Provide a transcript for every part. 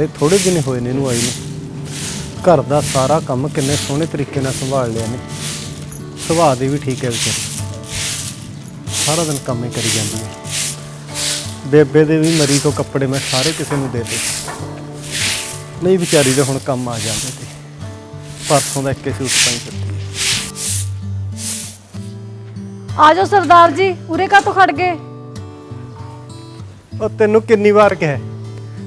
ਹਾਲੇ ਥੋੜੇ ਦਿਨ ਹੋਏ ਨੇ ਇਹਨੂੰ ਆਈ ਨੂੰ। ਘਰ ਦਾ ਸਾਰਾ ਕੰਮ ਕਿੰਨੇ ਸੋਹਣੇ ਤਰੀਕੇ ਨਾਲ ਸੰਭਾਲ ਲਿਆ ਨੇ। ਸੁਭਾਅ ਦੀ ਵੀ ਠੀਕ ਹੈ ਵਿਚਾਰੀ। ਸਾਰਾ ਦਿਨ ਕੰਮ ਹੀ ਕਰੀ ਜਾਂਦੀ ਹੈ। ਬੇਬੇ ਦੇ ਵੀ ਮਰੀ ਤੋਂ ਕੱਪੜੇ ਮੈਂ ਸਾਰੇ ਕਿਸੇ ਨੂੰ ਦੇ ਦੇ ਨਹੀਂ ਵਿਚਾਰੀ ਦੇ ਹੁਣ ਕੰਮ ਆ ਜਾਂਦੇ ਤੇ। ਪਰਸੋਂ ਦਾ ਇੱਕੇ ਸੂਟ ਪਾਈ ਫਿਰਦੀ ਹੈ। ਆ ਜਾਓ ਸਰਦਾਰ ਜੀ ਉਰੇ ਕਾ ਤੋਂ ਖੜ ਗਏ? ਉਹ ਤੈਨੂੰ ਕਿੰਨੀ ਵਾਰ ਕਿਹਾ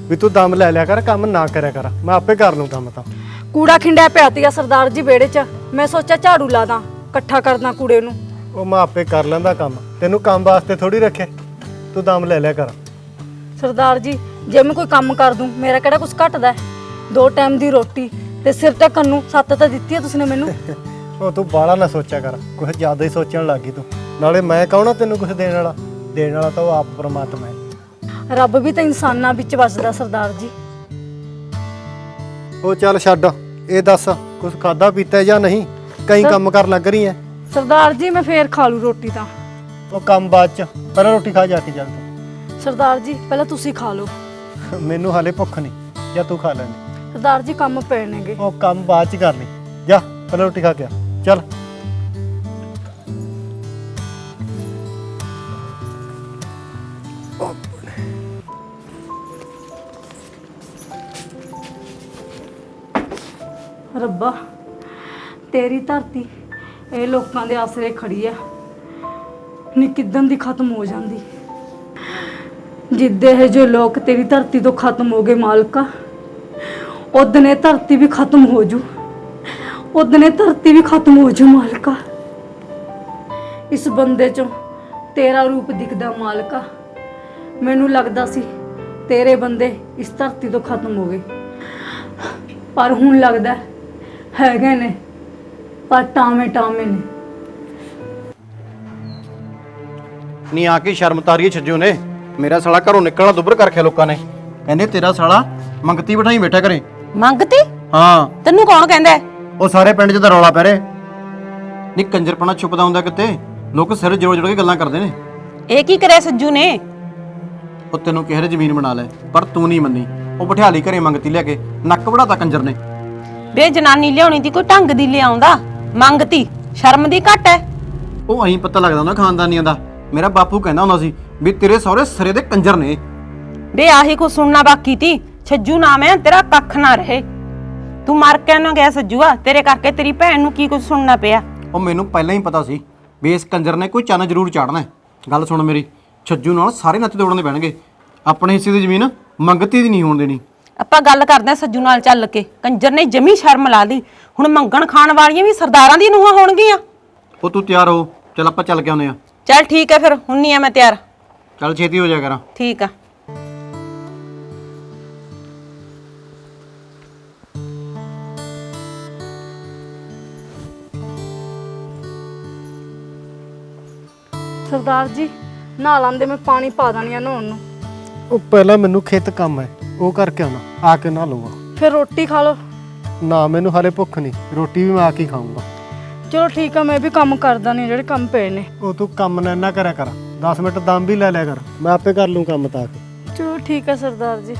ਵੀ ਤੂੰ ਦਮ ਲੈ ਲਿਆ ਕਰ ਕੰਮ ਨਾ ਕਰਿਆ ਕਰ। ਮੈਂ ਆਪੇ ਕਰ ਲੂੰ ਕੰਮ ਤਾਂ। ਕੂੜਾ ਖਿੰਡਿਆ ਪਿਆ ਤੀਗਾ ਸਰਦਾਰ ਜੀ ਵਿਹੜੇ 'ਚ। ਮੈਂ ਸੋਚਿਆ ਝਾੜੂ ਲਾ ਦਾਂ ਇਕੱਠਾ ਕਰਦਾ ਕੂੜੇ ਨੂੰ। ਉਹ ਮੈਂ ਆਪੇ ਕਰ ਲੈਂਦਾ ਕੰਮ। ਤੈਨੂੰ ਕੰਮ ਵਾਸਤੇ ਥੋੜੀ ਰੱਖੇ। ਤੂੰ ਦਮ ਲੈ ਲਿਆ ਕਰ। ਸਰਦਾਰ ਜੀ ਜੇ ਮੈਂ ਕੋਈ ਕੰਮ ਕਰ ਦੂੰ ਮੇਰਾ ਕਿਹੜਾ ਕੁਝ ਘਟਦਾ ਹੈ? ਦੋ ਟਾਈਮ ਦੀ ਰੋਟੀ ਤੇ ਸਿਰ ਢੱਕਣ ਨੂੰ ਸੱਤ ਤਾਂ ਦਿੱਤੀ ਹੈ ਤੁਸੀਂ ਨੇ ਮੈਨੂੰ। ਉਹ ਤੂੰ ਬਾਹਲਾ ਨਾ ਸੋਚਿਆ ਕਰ। ਕੁਝ ਜ਼ਿਆਦਾ ਹੀ ਸੋਚਣ ਲੱਗੀ ਤੂੰ। ਨਾਲੇ ਮੈਂ ਕਹਣਾ ਤੈਨੂੰ ਕੁਝ ਦੇਣ ਵਾਲਾ? ਦੇਣ ਵਾਲਾ ਤਾਂ ਉਹ ਆਪ ਪ੍ਰਮਾਤਮਾ ਹੈ। ਰੱਬ ਵੀ ਤਾਂ ਇਨਸਾਨਾਂ ਵਿੱਚ ਵੱਸਦਾ ਸਰਦਾਰ ਜੀ। ਉਹ ਚੱਲ ਛੱਡ ਇਹ ਦੱਸ ਕੁਝ ਖਾਦਾ ਪੀਤਾ ਜਾਂ ਨਹੀਂ? ਕਈ ਕੰਮ ਕਰਨ ਲੱਗ ਰਹੀ ਐ। ਸਰਦਾਰ ਜੀ ਮੈਂ ਫੇਰ ਖਾ ਲੂ ਰੋਟੀ ਤਾਂ। ਉਹ ਕੰਮ ਬਾਅਦ ਚ ਪਹਿਲਾਂ ਰੋਟੀ ਖਾ ਜਾ ਕੇ ਚੱਲ ਤੂੰ। ਸਰਦਾਰ ਜੀ ਪਹਿਲਾਂ ਤੁਸੀਂ ਖਾ ਲਓ। ਮੈਨੂੰ ਹਾਲੇ ਭੁੱਖ ਨਹੀਂ ਜਾਂ ਤੂੰ ਖਾ ਲੈਣੀ ਸਰਦਾਰ ਜੀ ਕੰਮ ਪਏ ਨੇਗੇ। ਉਹ ਕੰਮ ਬਾਅਦ ਚ ਕਰ ਲਈ ਜਾ ਪਹਿਲਾਂ ਰੋਟੀ ਖਾ ਕੇ ਆ। ਚੱਲ। ਰੱਬਾ, ਤੇਰੀ ਧਰਤੀ, ਇਹ ਲੋਕਾਂ ਦੇ ਆਸਰੇ ਖੜੀ ਆ। ਨੀ ਕਿਦਨ ਦੀ ਖਤਮ ਹੋ ਜਾਂਦੀ। ਜਿੱਦੇ ਇਹ ਜੋ ਲੋਕ ਤੇਰੀ ਧਰਤੀ ਤੋਂ ਖਤਮ ਹੋ ਗਏ ਮਾਲਕਾ ਉਦਨ ਇਹ ਧਰਤੀ ਵੀ ਖਤਮ ਹੋ ਜੂ। ਉਦਨ ਇਹ ਧਰਤੀ ਵੀ ਖਤਮ ਹੋ ਜੂ ਮਾਲਕਾ। ਇਸ ਬੰਦੇ ਚੋਂ ਤੇਰਾ ਰੂਪ ਦਿਖਦਾ ਮਾਲਕਾ। ਮੈਨੂੰ ਲੱਗਦਾ ਸੀ ਤੇਰੇ ਬੰਦੇ ਇਸ ਧਰਤੀ ਤੋਂ ਖਤਮ ਹੋ ਗਏ। ਪਰ ਹੁਣ ਲੱਗਦਾ ਹੈਗੇ ਨੇ ਪਰ ਟਾਵੇਂ ਟਾਵੇਂ ਨੇ। ਨਹੀਂ ਆ ਕੇ ਸ਼ਰਮ ਤਾਰੀਏ ਛੱਜੋ ਨੇ। ਮੇਰਾ ਸਾਲਾ ਘਰੋਂ ਨਿਕਲਣਾ ਦੁੱਬਰ ਕਰ ਲੋਕਾਂ ਨੇ। ਕਹਿੰਦੇ ਤੇਰਾ ਸਾਲਾ ਮੰਗਤੀ ਬਿਠਾਈ ਬੈਠਾ ਕਰੇ ਮੰਗਤੀ? ਹਾਂ। ਤੈਨੂੰ ਕੌਣ ਕਹਿੰਦਾ ਹੈ? ਉਹ ਸਾਰੇ ਪਿੰਡ 'ਚ ਤਾਂ ਰੌਲਾ ਪੈ ਰਿਹਾ। ਨਹੀਂ ਕੰਜਰਪਣਾ ਛੁਪਦਾ ਹੁੰਦਾ ਕਿਤੇ। ਲੋਕ ਸਿਰ ਜੋੜ ਜੋੜ ਕੇ ਗੱਲਾਂ ਕਰਦੇ ਨੇ। ਇਹ ਕੀ ਕਰਿਆ ਸੱਜੂ ਨੇ? ਉਹ ਤੈਨੂੰ ਨੇ ਜ਼ਮੀਨ ਬਣਾ ਲੈ ਪਰ ਤੂੰ ਨਹੀਂ ਮੰਨੀ। ਉਹ ਬਿਠਾ ਲਈ ਘਰੇ ਮੰਗਤੀ ਲਿਆ ਕੇ। ਨੱਕ ਵੜਾਤਾ ਕੰਜਰ ਨੇ। ਵੇ ਜਨਾਨੀ ਲਿਆਉਣੀ ਦੀ ਕੋਈ ਢੰਗ ਦੀ ਲਿਆਉਂਦਾ? ਮੰਗਤੀ ਸ਼ਰਮ ਦੀ ਘੱਟ ਹੈ ਉਹ ਐਂ ਪਤਾ ਲੱਗਦਾ ਹੁੰਦਾ ਖਾਨਦਾਨੀਆਂ ਦਾ। ਮੇਰਾ ਬਾਪੂ ਕਹਿੰਦਾ ਹੁੰਦਾ ਸੀ ਵੀ ਤੇਰੇ ਸਹੁਰੇ ਸਿਰੇ ਦੇ ਕੰਜਰ ਨੇ। ਵੇ ਆਹੀ ਕੋ ਸੁਣਨਾ ਬਾਕੀ ਤੀ। ਛੱਜੂ ਨਾਮ ਹੈ ਤੇਰਾ ਕੱਖ ਨਾ ਰਹੇ। ਤੂੰ ਮਰ ਕੇ ਨਾ ਗਿਆ ਸੱਜੂਆ ਤੇਰੇ ਕਰਕੇ ਤੇਰੀ ਭੈਣ ਨੂੰ ਕੀ ਕੁਝ ਸੁਣਨਾ ਪਿਆ? ਉਹ ਮੈਨੂੰ ਪਹਿਲਾਂ ਹੀ ਪਤਾ ਸੀ ਵੀ ਇਸ ਕੰਜਰ ਨੇ ਕੋਈ ਚੰਨ ਜ਼ਰੂਰ ਚਾੜਨਾ ਹੈ ਗੱਲ ਸੁਣ ਮੇਰੀ ਛੱਜੂ ਨਾਲ ਸਾਰੇ ਨੱਤ ਤੋੜਨੇ ਪੈਣਗੇ। ਆਪਣੇ ਹਿੱਸੇ ਦੀ ਜ਼ਮੀਨ ਮੰਗਤੀ ਦੀ ਨਹੀਂ ਹੋਣ ਦੇਣੀ। ਆਪਾਂ ਗੱਲ ਕਰਦੇ ਹਾਂ ਸੱਜੂ ਨਾਲ ਚੱਲ ਕੇ। ਕੰਜਰ ਨੇ ਜਮੀ ਸ਼ਰਮ ਲਾ ਲਈ। ਹੁਣ ਮੰਗਣ ਖਾਣ ਵਾਲੀਆਂ ਵੀ ਸਰਦਾਰਾਂ ਦੀਆਂ ਨੂੰਹਾਂ ਹੋਣਗੀਆਂ। ਉਹ ਤੂੰ ਤਿਆਰ ਹੋ। ਚੱਲ ਆਪਾਂ ਚੱਲ ਕੇ ਆਉਂਦੇ ਆ ਚੱਲ ਠੀਕ ਹੈ ਫਿਰ ਹੁੰਨੀ ਆ ਮੈਂ ਤਿਆਰ। ਚੱਲ ਛੇਤੀ ਹੋ ਜਾ ਕਰਾਂ। ਠੀਕ ਆ। ਸਰਦਾਰ ਜੀ ਨਹਾ ਲਾਂਦੇ ਮੈਂ ਪਾਣੀ ਪਾ ਦਾਨੀ ਆ ਨਹਾਉਣ ਨੂੰ। ਉਹ ਪਹਿਲਾਂ ਮੈਨੂੰ ਖੇਤ ਕੰਮ ਹੈ। ਉਹ ਕਰਕੇ ਆਉਣਾ ਆ ਕੇ ਨਾ ਲਊਗਾ। ਫਿਰ ਰੋਟੀ ਖਾ ਲਓ। ਨਾ ਮੈਨੂੰ ਹਾਲੇ ਭੁੱਖ ਨਹੀਂ ਰੋਟੀ ਵੀ ਮੈਂ ਆ ਕੇ ਖਾਊਂਗਾ। ਚਲੋ ਠੀਕ ਆ ਮੈਂ ਵੀ ਕੰਮ ਕਰਦਾ ਨਹੀਂ ਜਿਹੜੇ ਕੰਮ ਪਏ ਨੇ। ਉਹ ਤੂੰ ਕੰਮ ਨਾ ਨਾ ਕਰਿਆ ਕਰ 10 ਮਿੰਟ ਦਮ ਵੀ ਲੈ ਲਿਆ ਕਰ ਮੈਂ ਆਪੇ ਕਰ ਲੂੰ ਕੰਮ ਤਾਂ ਆ ਕੇ। ਚਲੋ ਠੀਕ ਆ ਸਰਦਾਰ ਜੀ।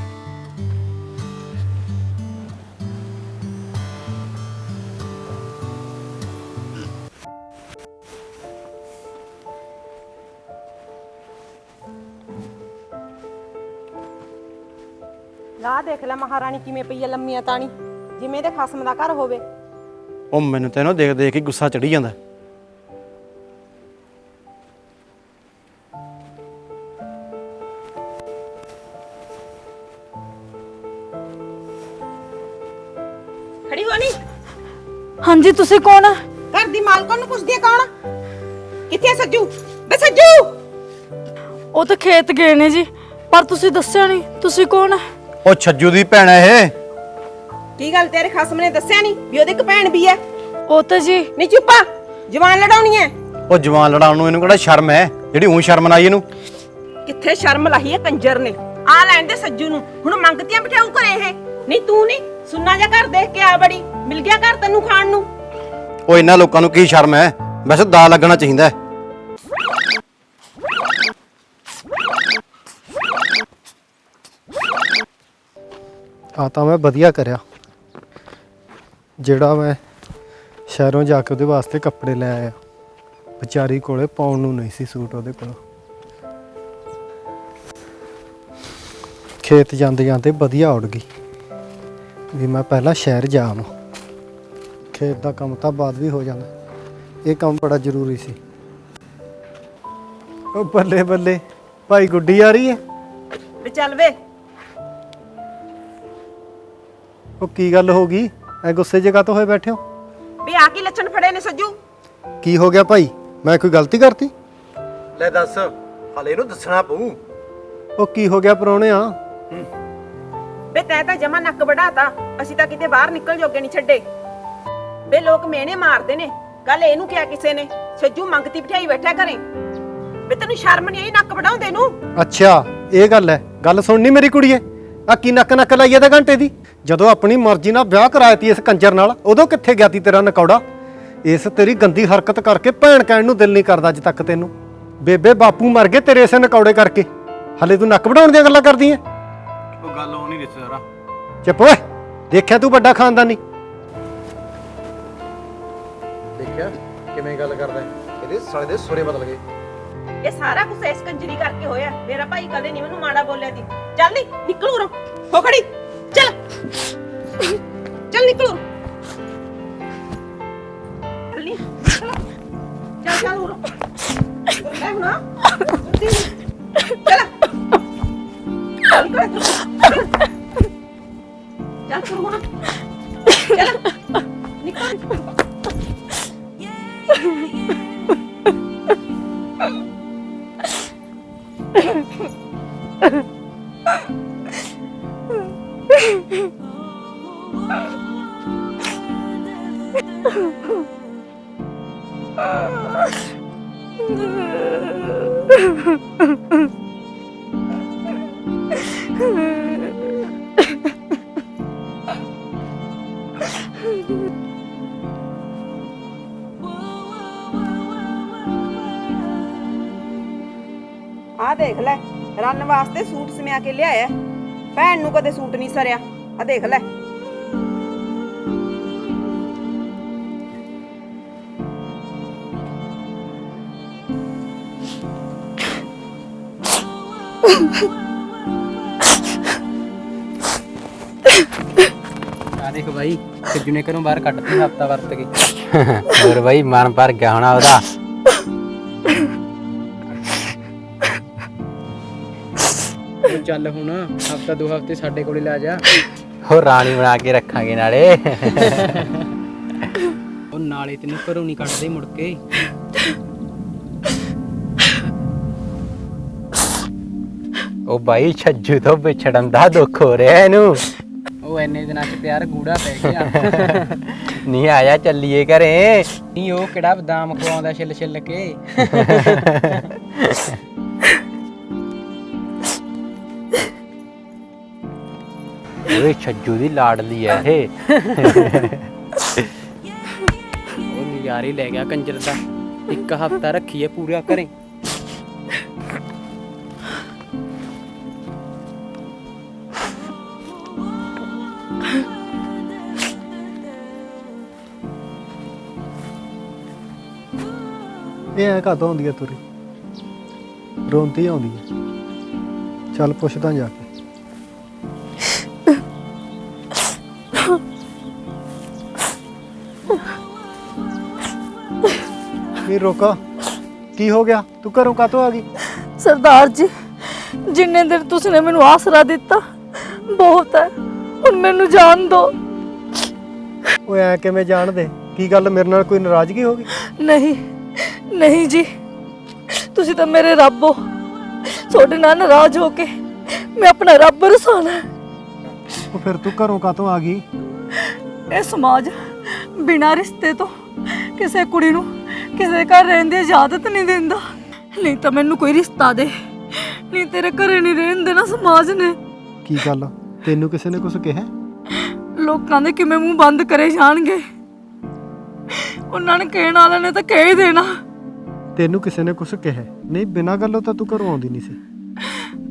ਲਾ ਦੇਖ ਲੈ ਮਹਾਰਾਣੀ ਕਿਵੇਂ ਪਈ ਆ ਲੰਮੀਆਂ ਤਾਣੀ ਜਿਵੇਂ ਇਹਦੇ ਖਸਮ ਦਾ ਘਰ ਹੋਵੇ। ਉਹ ਮੈਨੂੰ ਤਾਂ ਇਹਨੂੰ ਦੇਖ ਦੇਖ ਕੇ ਗੁੱਸਾ ਚੜੀ ਜਾਂਦਾ। ਖੜੀ ਹੋ ਨਹੀਂ ਹਾਂਜੀ ਤੁਸੀਂ ਕੌਣ ਆ? ਘਰ ਦੀ ਮਾਲਕਣ ਨੂੰ ਪੁੱਛਦੀ ਆ ਕੌਣ ਕਿੱਥੇ ਆ ਸੱਜੂ? ਬੇ ਸੱਜੂ! ਉਹ ਤਾਂ ਖੇਤ ਗਏ ਨੇ ਜੀ ਪਰ ਤੁਸੀਂ ਦੱਸਿਆ ਨਹੀਂ ਤੁਸੀਂ ਕੌਣ ਆ? ਉਹ ਛੱਜੂ ਦੀ ਭੈਣ ਹੈ ਇਹ। ਕੀ ਗੱਲ ਤੇਰੇ ਖਸਮ ਨੇ ਦੱਸਿਆ ਨਹੀਂ ਵੀ ਉਹਦੀ ਇੱਕ ਭੈਣ ਵੀ ਹੈ? ਉਹ ਤਾਂ ਜੀ ਨਹੀਂ ਚੁੱਪਾ ਜਵਾਨ ਲੜਾਉਣੀ ਹੈ। ਉਹ ਜਵਾਨ ਲੜਾਉਣ ਨੂੰ ਇਹਨੂੰ ਕਿਹੜਾ ਸ਼ਰਮ ਹੈ? ਜਿਹੜੀ ਊਂ ਸ਼ਰਮ ਨਾਈ ਇਹਨੂੰ। ਕਿੱਥੇ ਸ਼ਰਮ ਲਾਹੀ ਹੈ ਕੰਜਰ ਨੇ? ਆ ਲੈਣ ਦੇ ਸੱਜੂ ਨੂੰ। ਹੁਣ ਮੰਗਤੀਆਂ ਬਿਠਾਉ ਘਰੇ ਇਹ। ਨਹੀਂ ਤੂੰ ਨਹੀਂ ਸੁੰਨਾ ਜਾ ਘਰ ਦੇਖ ਕੇ ਆ ਬੜੀ। ਮਿਲ ਗਿਆ ਘਰ ਤੈਨੂੰ ਖਾਣ ਨੂੰ। ਉਹ ਇਹਨਾਂ ਲੋਕਾਂ ਨੂੰ ਕੀ ਸ਼ਰਮ ਹੈ? ਵੈਸੇ ਦਾ ਲੱਗਣਾ ਚਾਹੀਦਾ ਹੈ। ਆ ਤਾਂ ਮੈਂ ਵਧੀਆ ਕਰਿਆ। ਜਿਹੜਾ ਮੈਂ ਸ਼ਹਿਰੋਂ ਜਾ ਕੇ ਉਹਦੇ ਵਾਸਤੇ ਕੱਪੜੇ ਲੈ ਆਇਆ। ਵਿਚਾਰੀ ਕੋਲੇ ਪਾਉਣ ਨੂੰ ਨਹੀਂ ਸੀ ਸੂਟ ਉਹਦੇ ਕੋਲ। ਖੇਤ ਜਾਂਦੇ ਜਾਂਦੇ ਵਧੀਆ ਉੜ ਗਈ। ਵੀ ਮੈਂ ਪਹਿਲਾਂ ਸ਼ਹਿਰ ਜਾਵਾਂ ਖੇਤ ਦਾ ਕੰਮ ਤਾਂ ਬਾਅਦ ਵੀ ਹੋ ਜਾਂਦਾ। ਇਹ ਕੰਮ ਬੜਾ ਜ਼ਰੂਰੀ ਸੀ। ਉਹ ਬੱਲੇ ਬੱਲੇ, ਭਾਈ ਗੁੱਡੀ ਆ ਰਹੀ ਹੈ। ਵੀ ਚੱਲ ਵੇ। ਉਹ ਕੀ ਗੱਲ ਹੋ ਗਈ? ਐ ਗੁੱਸੇ ਜਗ੍ਹਾ ਤੋਂ ਹੋਏ ਬੈਠੇ ਹੋ? ਵੀ ਆ ਕੀ ਲੱਛਣ ਫੜੇ ਨੇ ਸੱਜੂ? ਕੀ ਹੋ ਗਿਆ ਭਾਈ? ਮੈਂ ਕੋਈ ਗਲਤੀ ਕਰਤੀ? ਲੈ ਦੱਸ ਹਲੇ ਇਹਨੂੰ ਦੱਸਣਾ ਪਊ। ਉਹ ਕੀ ਹੋ ਗਿਆ ਪਰੋਣਿਆ ਵੇ ਤੈ ਤਾਂ ਜਮਾ ਨੱਕ ਵੜਾਤਾ ਅਸੀਂ ਤਾਂ ਕਿਤੇ ਬਾਹਰ ਨਿਕਲ ਜੋਗੇ ਨਹੀਂ ਛੱਡੇ। ਵੇ ਲੋਕ ਮਿਹਣੇ ਮਾਰਦੇ ਨੇ। ਕੱਲ ਇਹਨੂੰ ਕਿਹਾ ਕਿਸੇ ਨੇ? ਸੱਜੂ ਮੰਗਤੀ ਬਿਠਾਈ ਬੈਠਾ ਘਰੇ। ਵੇ ਤੈਨੂੰ ਸ਼ਰਮ ਨਹੀਂ ਆਈ ਨੱਕ ਵੜਾਉਂਦੇ ਨੂੰ? ਅੱਛਾ ਇਹ ਗੱਲ ਹੈ ਗੱਲ ਸੁਣਨੀ ਮੇਰੀ ਕੁੜੀਏ? ਆ ਕੀ ਨੱਕ ਨੱਕ ਲਾਈਏ ਤਾਂ ਘੰਟੇ ਦੀ? ਜਦੋਂ ਆਪਣੀ ਮਰਜ਼ੀ ਨਾਲ ਵਿਆਹ ਕਰਾਇਆ ਤੀ ਇਸ ਕੰਜਰ ਨਾਲ ਉਦੋਂ ਕਿੱਥੇ ਗਿਆ ਤੀ ਤੇਰਾ ਨਕੌੜਾ? ਇਸ ਤੇਰੀ ਗੰਦੀ ਹਰਕਤ ਕਰਕੇ ਭੈਣ ਕਹਿਣ ਨੂੰ ਦਿਲ ਨਹੀਂ ਕਰਦਾ ਅੱਜ ਤੱਕ ਤੈਨੂੰ। ਬੇਬੇ ਬਾਪੂ ਮਰ ਗਏ ਤੇਰੇ ਇਸੇ ਨਕੌੜੇ ਕਰਕੇ। ਹਲੇ ਤੂੰ ਨੱਕ ਵਢਾਉਣ ਦੀਆਂ ਗੱਲਾਂ ਕਰਦੀ ਐ? ਉਹ ਗੱਲ ਉਹ ਨਹੀਂ ਰਿਸ਼ਤੇਦਾਰਾ ਚੁੱਪ ਓਏ ਦੇਖਿਆ ਤੂੰ ਵੱਡਾ ਖਾਨਦਾਨੀ? ਦੇਖਿਆ? ਕਿਵੇਂ ਗੱਲ ਕਰਦਾ ਹੈ? ਇਹਦੇ ਸਾਲੇ ਦੇ ਸੁਰੇ ਬਦਲ ਗਏ। ਇਹ ਸਾਰਾ ਕੁਝ ਇਸ ਕੰਜਰੀ ਕਰਕੇ ਹੋਇਆ। ਮੇਰਾ ਭਾਈ ਕਦੇ ਨਹੀਂ ਮੈਨੂੰ ਮਾੜਾ ਬੋਲਿਆ ਦੀ ਚੱਲ ਨੀ ਨਿਕਲ ਉਰੋਂ। ਹੋ ਖੜੀ। ਚੱਲ। ਚੱਲ ਨਿਕਲ ਉਰੋਂ। ਚੱਲ ਨੀ, ਚੱਲ ਚੱਲ ਚੱਲ ਉਰੋਂ। ਲੈ ਹੁਣ। ਚੱਲ। ਚੱਲ ਕਰ ਚੱਲ ਕਰ ਹੁਣ ਚੱਲ। 嗯哼，嗯哼，嗯哼，嗯哼，嗯哼，嗯哼。ਆ ਦੇਖ ਲੈ ਰਨ ਵਾਸਤੇ ਸੂਟ ਸਮਿਆ ਕੇ ਲਿਆਇਆ। ਭੈਣ ਨੂੰ ਕਦੇ ਸੂਟ ਨਹੀਂ ਸਰਿਆ। ਆ ਦੇਖ ਲੈ। ਆ ਦੇਖ ਬਾਈ ਸਿੱਜੂ ਨੇ ਘਰੋਂ ਬਾਹਰ ਕੱਢਤੀ ਹਫਤਾ ਵਰਤ ਕੇ। ਹੋਰ ਬਾਈ ਮਨ ਭਰ ਗਿਆ ਹੋਣਾ ਉਹਦਾ। ਚੱਲ ਹੁਣ ਹਫਤਾ ਦੋ ਹਫ਼ਤੇ ਸਾਡੇ ਕੋਲੇ ਲੈ ਜਾ। ਉਹ ਰਾਣੀ ਬਣਾ ਕੇ ਰੱਖਾਂਗੇ ਨਾਲੇ। ਉਹ ਨਾਲੇ ਤੈਨੂੰ ਘਰੋਂ ਨਹੀਂ ਕੱਢਦੇ ਮੁੜ ਕੇ। ਉਹ ਬਾਈ ਛੱਜੂ ਤੋਂ ਵਿਛੜਨ ਦਾ ਦੁੱਖ ਹੋ ਰਿਹਾ ਇਹਨੂੰ। ਉਹ ਐਨੇ ਦਿਨਾਂ 'ਚ ਪਿਆਰ ਗੂੜਾ ਪੈ ਗਿਆ। ਨਹੀਂ ਆਇਆ ਚੱਲੀਏ ਘਰੇ। ਨਹੀਂ ਉਹ ਕਿਹੜਾ ਬਦਾਮ ਖਵਾਉਂਦਾ ਛਿੱਲ ਛਿੱਲ ਕੇ। ਓਏ ਛੱਜੂ ਦੀ ਲਾਡਲੀ ਐ ਇਹ। ਉਹ ਨਜ਼ਾਰੇ ਲੈ ਗਿਆ ਕੰਜਰ ਦਾ। ਇੱਕ ਹਫਤਾ ਰੱਖੀਏ ਪੂਰਾ ਘਰੇ। ਇਹ ਐ ਕਾਤੋਂ ਆਉਂਦੀ ਐ ਤੁਰੀ। ਰੋਂਦੀ ਆਉਂਦੀ ਐ। ਚੱਲ ਪੁੱਛਦਾ ਜਾ ਕੇ। ਇਹ ਰੋਕਾ। ਕੀ ਹੋ ਗਿਆ? ਤੂੰ ਘਰੋਂ ਕਾਤੋਂ ਆ ਗਈ? ਸਰਦਾਰ ਜੀ ਜਿੰਨੇ ਦਿਨ ਤੁਸੀਂ ਨੇ ਮੈਨੂੰ ਆਸਰਾ ਦਿੱਤਾ ਬਹੁਤ ਹੈ। ਹੁਣ ਮੈਨੂੰ ਜਾਣ ਦਿਓ ਓਏ ਐ ਕਿਵੇਂ ਜਾਣਦੇ? ਕੀ ਗੱਲ ਮੇਰੇ ਨਾਲ ਕੋਈ ਨਾਰਾਜ਼ਗੀ ਹੋ ਗਈ? ਨਹੀਂ ਨਹੀਂ ਜੀ। ਤੁਸੀਂ ਤਾਂ ਮੇਰੇ ਰੱਬ ਹੋ। ਤੁਹਾਡੇ ਨਾਲ ਨਾਰਾਜ਼ ਹੋ ਕੇ ਮੈਂ ਆਪਣਾ ਰੱਬ ਰਸਾਣਾ ਹੈ। ਉਹ ਫਿਰ ਤੂੰ ਘਰੋਂ ਕਾਤੋਂ ਆ ਗਈ? ਇਹ ਸਮਾਜ ਬਿਨਾਂ ਰਿਸ਼ਤੇ ਤੋਂ ਕਿਸੇ ਕੁੜੀ ਨੂੰ ਕਿਸੇ ਘਰ ਰਹਿਣ ਦੀ ਇਜਾਜ਼ਤ ਨਹੀਂ ਦਿੰਦਾ। ਨਹੀਂ ਤਾਂ ਮੈਨੂੰ ਕੋਈ ਰਿਸ਼ਤਾ ਦੇ। ਨਹੀਂ ਤੇਰੇ ਘਰੇ ਨਹੀਂ ਰਹਿਣ ਦੇਣਾ ਸਮਾਜ ਨੇ। ਕੀ ਗੱਲ? ਤੈਨੂੰ ਕਿਸੇ ਨੇ ਕੁਝ ਕਿਹਾ? ਲੋਕਾਂ ਦੇ ਕਿਵੇਂ ਮੂੰਹ ਬੰਦ ਕਰੇ ਜਾਣਗੇ? ਉਹਨਾਂ ਨੇ ਕਹਿਣ ਵਾਲਿਆਂ ਨੇ ਤਾਂ ਕਹਿ ਹੀ ਦੇਣਾ। ਤੈਨੂੰ ਕਿਸੇ ਨੇ ਕੁਝ ਕਿਹਾ? ਨਹੀਂ ਬਿਨਾਂ ਗੱਲੋਂ ਤਾਂ ਤੂੰ ਘਰੋਂ ਆਉਂਦੀ ਨਹੀਂ ਸੀ।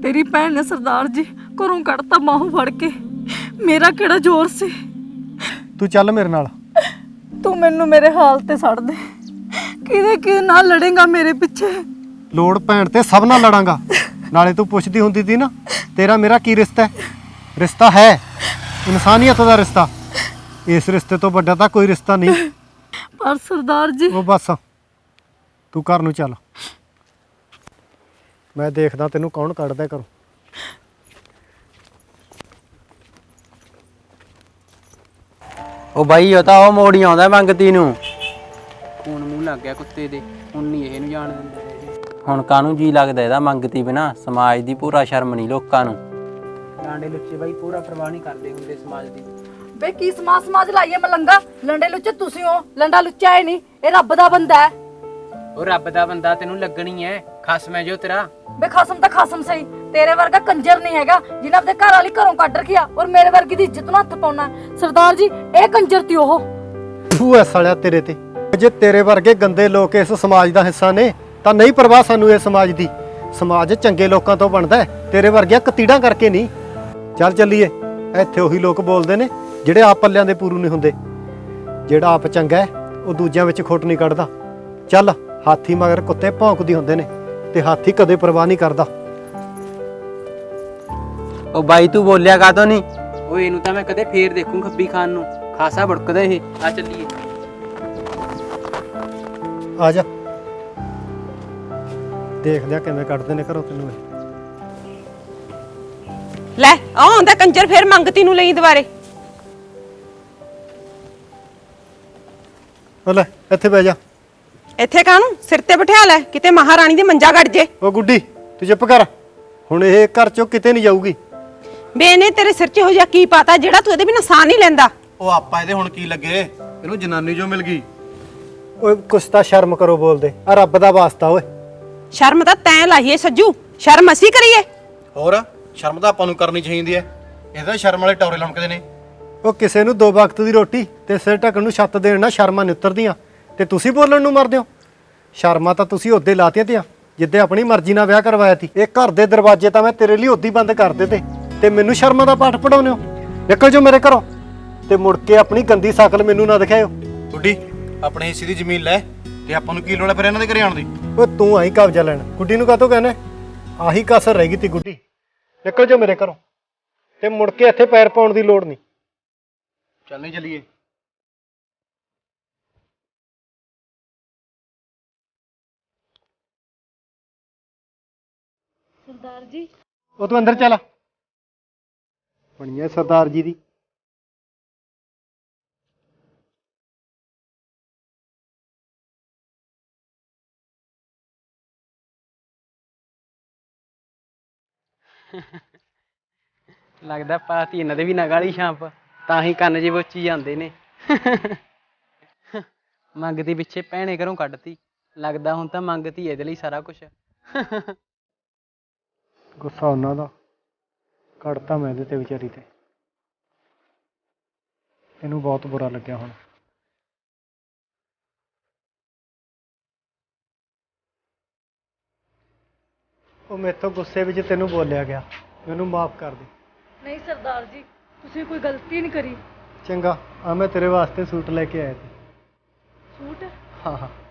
ਤੇਰੀ ਭੈਣ ਨੇ ਸਰਦਾਰ ਜੀ ਘਰੋਂ ਕੱਢਤਾ ਮਾਹੂ ਫੜ ਕੇ। ਮੇਰਾ ਕਿਹੜਾ ਜ਼ੋਰ ਸੀ? ਤੂੰ ਚੱਲ ਮੇਰੇ ਨਾਲ। ਤੂੰ ਮੈਨੂੰ ਮੇਰੇ ਹਾਲ ਤੇ ਛੱਡ ਦੇ। ਕਿਹਦੇ ਕਿਹਦੇ ਨਾਲ ਲੜੇਗਾ ਮੇਰੇ ਪਿੱਛੇ? ਲੋੜ ਭੈਣ ਤੇ ਸਭ ਨਾਲ ਲੜਾਂਗਾ। ਨਾਲੇ ਤੂੰ ਪੁੱਛਦੀ ਹੁੰਦੀ ਸੀ ਨਾ ਤੇਰਾ ਮੇਰਾ ਕੀ ਰਿਸ਼ਤਾ ਹੈ? ਰਿਸ਼ਤਾ ਹੈ। ਇਨਸਾਨੀਅਤ ਦਾ ਰਿਸ਼ਤਾ। ਇਸ ਰਿਸ਼ਤੇ ਤੋਂ ਵੱਡਾ ਤਾਂ ਕੋਈ ਰਿਸ਼ਤਾ ਨਹੀਂ। ਪਰ ਸਰਦਾਰ ਜੀ। ਉਹ ਬਸ। ਤੂੰ ਘਰ ਨੂੰ ਚੱਲ। ਮੈਂ ਦੇਖਦਾ ਤੈਨੂੰ ਕੌਣ ਕੱਢਦਾ ਘਰੋਂ। ਉਹ ਬਾਈ ਉਹ ਤਾਂ ਉਹ ਮੋੜੀ ਆਉਂਦਾ ਮੰਗਤੀ ਨੂੰ। ਲੱਗ ਗਿਆ ਕੁੱਤੇ ਦੇ। ਹੁਣ ਨਹੀਂ ਇਹਨੂੰ ਜਾਣ ਦਿੰਦੇ ਹੈਗੇ। ਹੁਣ ਕਾਹਨੂੰ ਜੀ ਲੱਗਦਾ ਇਹਦਾ ਮੰਗਤੀ ਬਿਨਾ? ਸਮਾਜ ਦੀ ਪੂਰਾ ਸ਼ਰਮ ਨਹੀਂ ਲੋਕਾਂ ਨੂੰ। ਲਾਂਡੇ ਲੁੱਚੇ ਬਾਈ ਪੂਰਾ ਪ੍ਰਵਾਹ ਨਹੀਂ ਕਰਦੇ ਹੁੰਦੇ ਸਮਾਜ ਦੀ। ਬੇ ਕੀ ਸਮਾਜ ਸਮਾਜ ਲਾਈਏ ਮਲੰਗਾ? ਲੰਡੇ ਲੁੱਚੇ ਤੁਸੀਂ ਹੋ। ਲੰਡਾ ਲੁੱਚਾ ਹੈ ਨਹੀਂ ਇਹ ਰੱਬ ਦਾ ਬੰਦਾ ਹੈ। ਉਹ ਰੱਬ ਦਾ ਬੰਦਾ ਤੈਨੂੰ ਲੱਗਣੀ ਐ ਖਸਮ ਹੈ ਜੋ ਤੇਰਾ। ਬੇ ਖਸਮ ਤਾਂ ਖਸਮ ਸਹੀ। ਤੇਰੇ ਵਰਗਾ ਕੰਜਰ ਨਹੀਂ ਹੈਗਾ ਜਿਹਨੇ ਆਪਣੇ ਘਰ ਵਾਲੀ ਘਰੋਂ ਕੱਢ ਰਖਿਆ ਔਰ ਮੇਰੇ ਵਰਗੀ ਦੀ ਇੱਜ਼ਤ ਨੂੰ ਹੱਥ ਪਾਉਣਾ ਸਰਦਾਰ ਜੀ ਇਹ ਕੰਜਰ ਤੀ ਉਹ। ਤੂੰ ਐ ਸਾਲਿਆ ਤੇਰੇ ਤੇ। ਜੇ ਤੇਰੇ ਵਰਗੇ ਗੰਦੇ ਲੋਕ ਇਸ ਸਮਾਜ ਦਾ ਹਿੱਸਾ ਨੇ ਤਾਂ ਨਹੀਂ ਪਰਵਾਹ ਸਾਨੂੰ ਇਸ ਸਮਾਜ ਦੀ। ਸਮਾਜ ਚੰਗੇ ਲੋਕਾਂ ਤੋਂ ਬਣਦਾ ਹੈ ਤੇਰੇ ਵਰਗੀਆਂ ਕਤੀੜਾਂ ਕਰਕੇ ਨਹੀਂ। ਚੱਲ ਚੱਲੀਏ ਇੱਥੇ ਉਹੀ ਲੋਕ ਬੋਲਦੇ ਨੇ ਜਿਹੜੇ ਆਪ ਪੱਲਿਆਂ ਦੇ ਪੂਰੂ ਨਹੀਂ ਹੁੰਦੇ। ਜਿਹੜਾ ਆਪ ਚੰਗਾ ਹੈ ਉਹ ਦੂਜਿਆਂ ਵਿੱਚ ਖੋਟ ਨਹੀਂ ਕੱਢਦਾ। ਚੱਲ ਹਾਥੀ ਮਗਰ ਕੁੱਤੇ ਭੌਂਕਦੇ ਹੁੰਦੇ ਨੇ ਤੇ ਹਾਥੀ ਕਦੇ ਪਰਵਾਹ ਨਹੀਂ ਕਰਦਾ। ਉਹ ਬਾਈ ਤੂੰ ਬੋਲਿਆ ਕਾਤੋਂ ਨਹੀਂ? ਓਏ ਇਹਨੂੰ ਤਾਂ ਮੈਂ ਕਦੇ ਫੇਰ ਦੇਖੂੰ ਖੱਬੀ ਖਾਨ ਨੂੰ। ਖਾਸਾ ਭੜਕਦਾ ਇਹ। ਆ ਚੱਲੀਏ। ਆ ਜਾ। ਦੇਖਦੇ ਆ ਕਿਵੇਂ ਕੱਢਦੇ ਨੇ ਘਰੋਂ ਤੈਨੂੰ ਇਹ। ਲੈ ਆ ਆਉਂਦਾ ਕੰਜਰ ਫੇਰ ਮੰਗਤੀ ਨੂੰ ਲਈ ਦੁਬਾਰੇ। ਉਹ ਲੈ ਇੱਥੇ ਬਹਿ ਜਾ। ਇੱਥੇ ਕਾਹਨੂੰ? ਸਿਰ ਤੇ ਬਿਠਾ ਲੈ ਕਿਤੇ ਮਹਾਰਾਣੀ ਦੇ ਮੰਜਾ ਗੜ ਜੇ। ਉਹ ਗੁੱਡੀ ਤੂੰ ਚੁੱਪ ਕਰ। ਹੁਣ ਇਹ ਘਰ ਚੋਂ ਕਿਤੇ ਨਹੀਂ ਜਾਊਗੀ। ਬੇ ਇਹਨੇ ਤੇਰੇ ਸਿਰ 'ਚ ਹੋ ਜਾ ਕੀ ਪਾਤਾ ਜਿਹੜਾ ਤੂੰ ਇਹਦੇ ਬਿਨਾਂ ਸਾਹ ਨਹੀਂ ਲੈਂਦਾ? ਉਹ ਆਪਾਂ ਇਹਦੇ ਹੁਣ ਕੀ ਲੱਗੇ? ਇਹਨੂੰ ਜਨਾਨੀ ਜੋ ਮਿਲ ਗਈ। ਓਏ ਕੁਛ ਤਾਂ ਸ਼ਰਮ ਕਰੋ ਬੋਲਦੇ। ਆ ਰੱਬ ਦਾ ਵਾਸਤਾ ਓਏ। ਸ਼ਰਮ ਤਾਂ ਤੈਂ ਲਾਈਏ ਸੱਜੂ। ਸ਼ਰਮ ਅਸੀਂ ਕਰੀਏ। ਹੋਰ ਸ਼ਰਮ ਤਾਂ ਆਪਾਂ ਨੂੰ ਕਰਨੀ ਚਾਹੀਦੀ ਹੈ ਇਹਦਾ ਸ਼ਰਮ ਵਾਲੇ ਟੌਰੇ ਲਮਕਦੇ ਨੇ। ਉਹ ਕਿਸੇ ਨੂੰ ਦੋ ਵਕਤ ਦੀ ਰੋਟੀ ਤੇ ਸਿਰ ਢੱਕਣ ਨੂੰ ਛੱਤ ਦੇਣ ਨਾਲ ਸ਼ਰਮਾਂ ਨਹੀਂ ਉਤਰਦੀਆਂ। ਤੇ ਤੁਸੀਂ ਬੋਲਣ ਨੂੰ ਮਰਦੇ ਹੋ। ਸ਼ਰਮਾਂ ਤਾਂ ਤੁਸੀਂ ਉਹਦੇ ਲਾਤੀਆਂ ਤੇ ਜਿੱਦੇ ਆਪਣੀ ਮਰਜ਼ੀ ਨਾਲ ਵਿਆਹ ਕਰਵਾਇਆ ਸੀ ਇਹ ਘਰ ਦੇ ਦਰਵਾਜ਼ੇ ਤਾਂ ਮੈਂ ਤੇਰੇ ਲਈ ਉਦੀ ਬੰਦ ਕਰ ਦਿੱਤੇ ਤੇ। ਮੈਨੂੰ ਸ਼ਰਮਾਂ ਦਾ ਪਾਠ ਪੜਾਉਂਦੇ ਹੋ। ਨਿਕਲ ਜਾਓ ਮੇਰੇ ਘਰੋਂ। ਤੇ ਮੁੜ ਕੇ ਆਪਣੀ ਗੰਦੀ ਸ਼ਕਲ ਮੈਨੂੰ ਨਾ ਦਿਖਾਇਓ। ਗੁੱਡੀ ਆਪਣੇ ਹਿੱਸੇ ਦੀ ਜ਼ਮੀਨ ਲੈ ਤੇ ਆਪਾਂ ਨੂੰ ਕੀ ਲੋੜ ਹੈ ਫਿਰ ਇਹਨਾਂ ਦੇ ਘਰੇ ਆਉਣ ਦੀ? ਓਏ ਤੂੰ ਆਈ ਕਬਜ਼ਾ ਲੈਣ। ਗੁੱਡੀ ਨੂੰ ਕਾਹਤੋਂ ਕਹਿੰਦਾ ਆਹੀ ਕਸਰ ਰਹਿ ਗਈ ਤੀ ਗੁੱਡੀ। ਨਿਕਲ ਜਾਓ ਮੇਰੇ ਘਰੋਂ। ਤੇ ਮੁੜ ਕੇ ਇੱਥੇ ਪੈਰ ਪਾਉਣ ਦੀ ਲੋੜ ਨਹੀਂ। ਚੱਲ ਨਹੀਂ ਚੱਲੀਏ। ਸਰਦਾਰ ਜੀ। ਉਹ ਤੂੰ ਅੰਦਰ ਚੱਲ। ਬਣੀਏ ਸਰਦਾਰ ਜੀ ਦੀ। ਲੱਗਦਾ ਪਾਤੀ ਇਹਨਾਂ ਦੇ ਵੀ ਨਗਾਲੀ ਛਾਂਪ, ਤਾਂ ਹੀ ਕੰਨ ਜੇ ਬੋਚੀ ਜਾਂਦੇ ਨੇ। ਮੰਗਦੀ ਪਿੱਛੇ ਭੈਣੇ ਘਰੋਂ ਕੱਢਤੀ। ਲੱਗਦਾ ਹੁਣ ਤਾਂ ਮੰਗਤੀ ਇਹਦੇ ਲਈ ਸਾਰਾ ਕੁਝ ਗੁੱਸਾ ਉਹਨਾਂ ਦਾ। ਕੱਢਤਾ ਮੈਂ ਇਹਦੇ ਤੇ ਵਿਚਾਰੀ ਤੇ। ਇਹਨੂੰ ਬਹੁਤ ਬੁਰਾ ਲੱਗਿਆ ਹੁਣ। ਉਹ ਮੇਥੋਂ ਗੁੱਸੇ ਵਿੱਚ ਤੈਨੂੰ ਬੋਲਿਆ ਗਿਆ। ਮੈਨੂੰ ਮਾਫ ਕਰ ਦੇ। ਨਹੀਂ ਸਰਦਾਰ ਜੀ ਤੁਸੀਂ ਕੋਈ ਗਲਤੀ ਨਹੀਂ ਕਰੀ। ਚੰਗਾ ਆ ਮੈਂ ਤੇਰੇ ਵਾਸਤੇ ਸੂਟ ਲੈ ਕੇ ਆਇਆ ਸੀ। ਸੂਟ? ਹਾਂ ਹਾਂ।